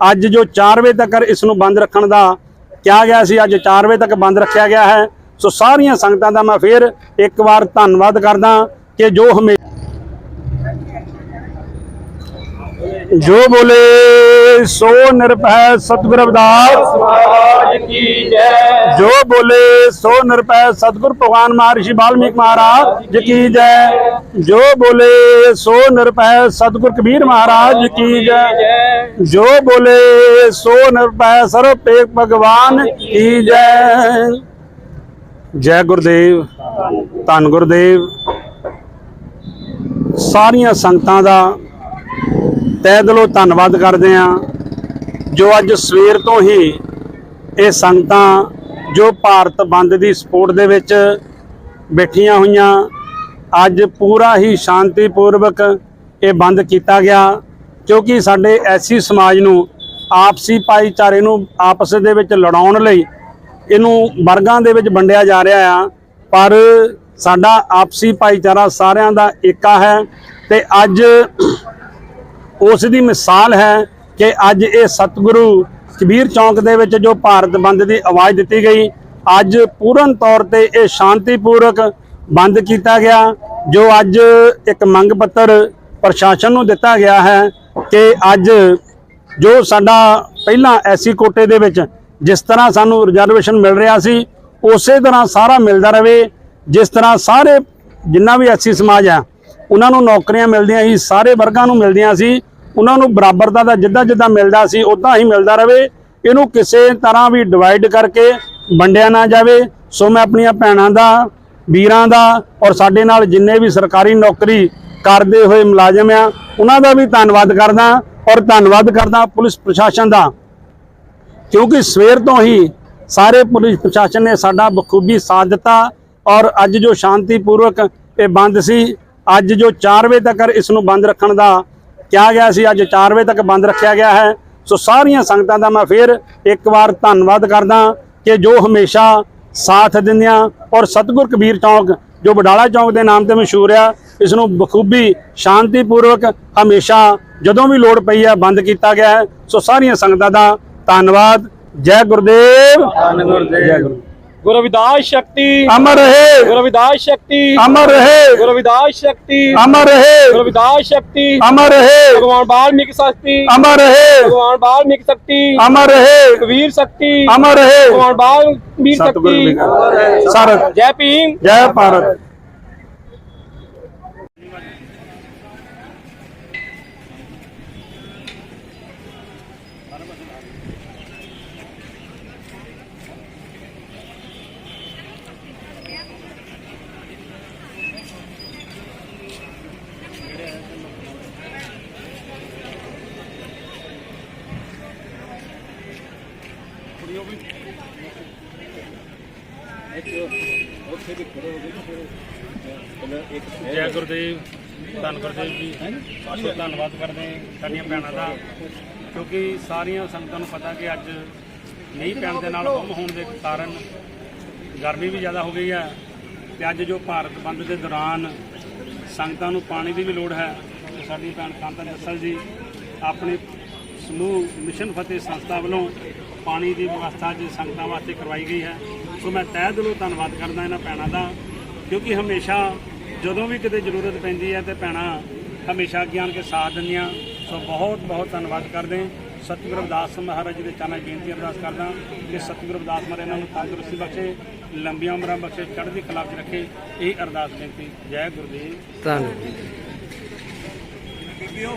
ਅੱਜ ਜੋ 4 ਵਜੇ ਤੱਕ ਇਸ ਨੂੰ ਬੰਦ ਰੱਖਣ ਦਾ ਕਿਹਾ ਗਿਆ ਸੀ, ਅੱਜ 4 ਵਜੇ ਤੱਕ ਬੰਦ ਰੱਖਿਆ ਗਿਆ ਹੈ। ਸੋ ਸਾਰੀਆਂ ਸੰਗਤਾਂ ਦਾ ਮੈਂ ਫਿਰ ਇੱਕ ਵਾਰ ਧੰਨਵਾਦ ਕਰਦਾ ਕਿ ਜੋ ਹਮੇਸ਼ਾ ਜੋ ਬੋਲੇ ਸੋ ਨਿਰਭੈ ਸਤਿਗੁਰ ਰਵਿਦਾਸ ਮਹਾਰਾਜ ਕੀ ਜੈ ਜੋ ਬੋਲੇ ਸੋ ਨਿਰਭੈ ਸਤਿਗੁਰ ਭਗਵਾਨ ਮਹਰਸ਼ਿ ਵਾਲਮੀਕ ਮਹਾਰਾਜ ਕੀ ਜੈ। ਜੋ ਬੋਲੇ ਸੋ ਨਿਰਭੈ ਸਤਿਗੁਰ ਕਬੀਰ ਮਹਾਰਾਜ ਕੀ ਜੈ। ਜੋ ਬੋਲੇ ਸੋ ਨਿਰਭੈ ਸਰਵ ਪੇਖ ਭਗਵਾਨ, ਕੀ ਜੈ। ਜੈ ਗੁਰਦੇਵ, ਧੰਨ ਗੁਰਦੇਵ। ਸਾਰੀਆਂ ਸੰਗਤਾਂ ਦਾ ਤਹਿ ਦਿਲੋਂ ਧੰਨਵਾਦ ਕਰਦੇ ਹਾਂ। ਜੋ ਅੱਜ ਸਵੇਰ ਤੋਂ ਹੀ ਇਹ ਸੰਗਤਾਂ ਜੋ ਭਾਰਤ ਬੰਦ ਦੀ ਸਪੋਰਟ ਦੇ ਵਿੱਚ ਬੈਠੀਆਂ ਹੋਈਆਂ, ਅੱਜ ਪੂਰਾ ਹੀ ਸ਼ਾਂਤੀਪੂਰਵਕ ਇਹ ਬੰਦ ਕੀਤਾ ਗਿਆ, ਕਿਉਂਕਿ ਸਾਡੇ ਐਸੀ ਸਮਾਜ ਨੂੰ, ਆਪਸੀ ਭਾਈਚਾਰੇ ਨੂੰ ਆਪਸ ਦੇ ਵਿੱਚ ਲੜਾਉਣ ਲਈ ਇਹਨੂੰ ਵਰਗਾਂ ਦੇ ਵਿੱਚ ਵੰਡਿਆ ਜਾ ਰਿਹਾ ਆ। ਪਰ ਸਾਡਾ ਆਪਸੀ ਭਾਈਚਾਰਾ ਸਾਰਿਆਂ ਦਾ ਏਕਾ ਹੈ ਤੇ ਅੱਜ ਉਸ ਦੀ ਮਿਸਾਲ ਹੈ ਕਿ ਅੱਜ ਇਹ ਸਤਿਗੁਰੂ ਕਬੀਰ ਚੌਂਕ ਦੇ ਵਿੱਚ ਜੋ ਭਾਰਤ ਬੰਦ ਦੀ ਆਵਾਜ਼ ਦਿੱਤੀ ਗਈ, ਅੱਜ ਪੂਰਨ ਤੌਰ ਤੇ ਇਹ ਸ਼ਾਂਤੀਪੂਰਵਕ ਬੰਦ ਕੀਤਾ ਗਿਆ, ਜੋ ਅੱਜ ਇੱਕ ਮੰਗ ਪੱਤਰ ਪ੍ਰਸ਼ਾਸਨ ਨੂੰ ਦਿੱਤਾ ਗਿਆ ਹੈ ਕਿ ਅੱਜ ਜੋ ਸਾਡਾ ਪਹਿਲਾਂ ਐਸੀ ਕੋਟੇ ਦੇ ਵਿੱਚ ਜਿਸ ਤਰ੍ਹਾਂ ਸਾਨੂੰ ਰਿਜ਼ਰਵੇਸ਼ਨ ਮਿਲ ਰਿਹਾ ਸੀ, ਉਸੇ ਤਰ੍ਹਾਂ ਸਾਰਾ ਮਿਲਦਾ ਰਵੇ ਜਿਸ ਤਰ੍ਹਾਂ ਸਾਰੇ ਜਿੰਨਾ ਵੀ ਐਸੀ ਸਮਾਜ ਆ ਉਹਨਾਂ ਨੂੰ ਨੌਕਰੀਆਂ ਮਿਲਦੀਆਂ ਸੀ, ਸਾਰੇ ਵਰਗਾਂ ਨੂੰ ਮਿਲਦੀਆਂ ਸੀ ਉਹਨਾਂ ਨੂੰ ਬਰਾਬਰਤਾ ਦਾ ਜਿੱਦਾਂ ਜਿੱਦਾਂ ਮਿਲਦਾ ਸੀ ਉਦਾਂ ਹੀ ਮਿਲਦਾ ਰਹੇ ਇਹਨੂੰ ਕਿਸੇ ਤਰ੍ਹਾਂ ਵੀ ਡਿਵਾਈਡ ਕਰਕੇ ਵੰਡਿਆ ਨਾ ਜਾਵੇ। ਸੋ ਮੈਂ ਆਪਣੀਆਂ ਭੈਣਾਂ ਦਾ, ਵੀਰਾਂ ਦਾ ਔਰ ਸਾਡੇ ਨਾਲ ਜਿੰਨੇ ਵੀ ਸਰਕਾਰੀ ਨੌਕਰੀ ਕਰਦੇ ਹੋਏ ਮੁਲਾਜ਼ਮ ਆ, ਉਹਨਾਂ ਦਾ ਵੀ ਧੰਨਵਾਦ ਕਰਦਾ ਔਰ ਧੰਨਵਾਦ ਕਰਦਾ ਪੁਲਿਸ ਪ੍ਰਸ਼ਾਸਨ ਦਾ। ਕਿਉਂਕਿ ਸਵੇਰ ਤੋਂ ਹੀ ਸਾਰੇ ਪੁਲਿਸ ਪ੍ਰਸ਼ਾਸਨ ਨੇ ਸਾਡਾ ਬਖੂਬੀ ਸਾਥ ਦਿੱਤਾ ਔਰ ਅੱਜ ਜੋ ਸ਼ਾਂਤੀਪੂਰਵਕ ਇਹ ਬੰਦ ਸੀ, ਅੱਜ ਜੋ 4 ਵਜੇ ਤੱਕ ਇਸ ਨੂੰ ਬੰਦ ਰੱਖਣ ਦਾ ਕਿਹਾ ਗਿਆ ਸੀ ਅੱਜ 4 ਵਜੇ ਤੱਕ ਬੰਦ ਰੱਖਿਆ ਗਿਆ ਹੈ। ਸੋ ਸਾਰੀਆਂ ਸੰਗਤਾਂ ਦਾ ਮੈਂ ਫਿਰ ਇੱਕ ਵਾਰ ਧੰਨਵਾਦ ਕਰਦਾ ਕਿ ਜੋ ਹਮੇਸ਼ਾ ਸਾਥ ਦਿੰਦਿਆਂ ਔਰ ਸਤਿਗੁਰ ਕਬੀਰ ਚੌਂਕ ਜੋ ਬਡਾਲਾ ਚੌਂਕ ਦੇ ਨਾਮ ਤੇ ਮਸ਼ਹੂਰ ਆ ਇਸ ਨੂੰ ਬਖੂਬੀ ਸ਼ਾਂਤੀਪੂਰਵਕ ਹਮੇਸ਼ਾ ਜਦੋਂ ਵੀ ਲੋੜ ਪਈ ਹੈ ਬੰਦ ਕੀਤਾ ਗਿਆ ਹੈ। ਸੋ ਸਾਰੀਆਂ ਸੰਗਤਾਂ ਦਾ ਧੰਨਵਾਦ। ਜੈ ਗੁਰਦੇਵ। ਧੰਨ ਗੁਰਦੇਵ। ਜੈ ਗੁਰੂ ਗੁਰੂ ਰਵਿਦਾਸ ਸ਼ਕਤੀ। ਅਮਰ ਰਹੇ। ਗੁਰੂ ਰਵਿਦਾਸ ਸ਼ਕਤੀ। ਅਮਰ ਰਹੇ। ਗੁਰੂ ਰਵਿਦਾਸ ਸ਼ਕਤੀ। ਅਮਰ ਰਹੇ। ਗੁਰੂ ਰਵਿਦਾਸ ਸ਼ਕਤੀ। ਅਮਰ ਰਹੇ। ਭਗਵਾਨ ਬਾਲਮੀਕ ਸ਼ਕਤੀ। ਅਮਰ ਰਹੇ। ਭਗਵਾਨ ਬਾਲਮੀਕ ਸ਼ਕਤੀ। ਅਮਰ ਰਹੇ। ਕਬੀਰ ਸ਼ਕਤੀ। ਅਮਰ ਰਹੇ। ਭਗਵਾਨ ਬਾਲਮੀਕ ਸ਼ਕਤੀ। ਸਰ। ਜੈ ਭੀਮ। ਜੈ ਭਾਰਤ। ਜੈ ਗੁਰਦੇਵ, ਧੰਨ ਗੁਰਦੇਵ ਜੀ। ਸੋ ਧੰਨਵਾਦ ਕਰਦੇ ਸਾਡੀਆਂ ਭੈਣਾਂ ਦਾ, ਕਿਉਂਕਿ ਸਾਰੀਆਂ ਸੰਗਤਾਂ ਨੂੰ ਪਤਾ ਕਿ ਅੱਜ ਨਹੀਂ ਪੈਣ ਦੇ ਨਾਲ ਗੁੰਮ ਹੋਣ ਦੇ ਕਾਰਨ ਗਰਮੀ ਵੀ ਜ਼ਿਆਦਾ ਹੋ ਗਈ ਹੈ ਤੇ ਅੱਜ ਜੋ ਭਾਰਤ ਬੰਦ ਦੇ ਦੌਰਾਨ ਸੰਗਤਾਂ ਨੂੰ ਪਾਣੀ ਦੀ ਵੀ ਲੋੜ ਹੈ, ਤੇ ਸਾਡੀ ਭੈਣ ਕਾਂਤਾ ਜੱਸਲ ਜੀ ਆਪਣੇ ਸਮੂਹ ਮਿਸ਼ਨ ਫਤਿਹ ਸੰਸਥਾ ਵੱਲੋਂ ਪਾਣੀ ਦੀ ਵਿਵਸਥਾ ਅੱਜ ਸੰਗਤਾਂ ਵਾਸਤੇ ਕਰਵਾਈ ਗਈ ਹੈ। ਸੋ ਮੈਂ ਤਹਿ ਦਿਲੋਂ ਧੰਨਵਾਦ ਕਰਦਾ ਇਹਨਾਂ ਭੈਣਾਂ ਦਾ ਕਿਉਂਕਿ ਹਮੇਸ਼ਾ ਜਦੋਂ ਵੀ ਕਿਤੇ ਜ਼ਰੂਰਤ ਪੈਂਦੀ ਹੈ ਤੇ ਭੈਣਾਂ ਹਮੇਸ਼ਾ ਅੱਗੇ ਆਣ ਕੇ ਸਾਥ ਦਿੰਦੀਆਂ। ਸੋ ਬਹੁਤ ਬਹੁਤ ਧੰਨਵਾਦ ਕਰਦੇ। ਸਤਿਗੁਰੂ ਰਵਿਦਾਸ ਮਹਾਰਾਜ ਜੀ ਦੇ ਚਰਨਾਂ ਬੇਨਤੀ ਅਰਦਾਸ ਕਰਦਾ ਕਿ ਸਤਿਗੁਰੂ ਰਵਿਦਾਸ ਮਹਾਰਾਜ ਇਹਨਾਂ ਨੂੰ ਤੰਦਰੁਸਤੀ ਬਖਸ਼ੇ ਲੰਬੀਆਂ ਉਮਰਾਂ ਬਖਸ਼ੇ ਚੜ੍ਹਦੀ ਕਲਾ 'ਚ ਰੱਖੇ। ਇਹ ਅਰਦਾਸ ਬੇਨਤੀ। ਜੈ ਗੁਰਦੇਵ। ਧੰਨਵਾਦ।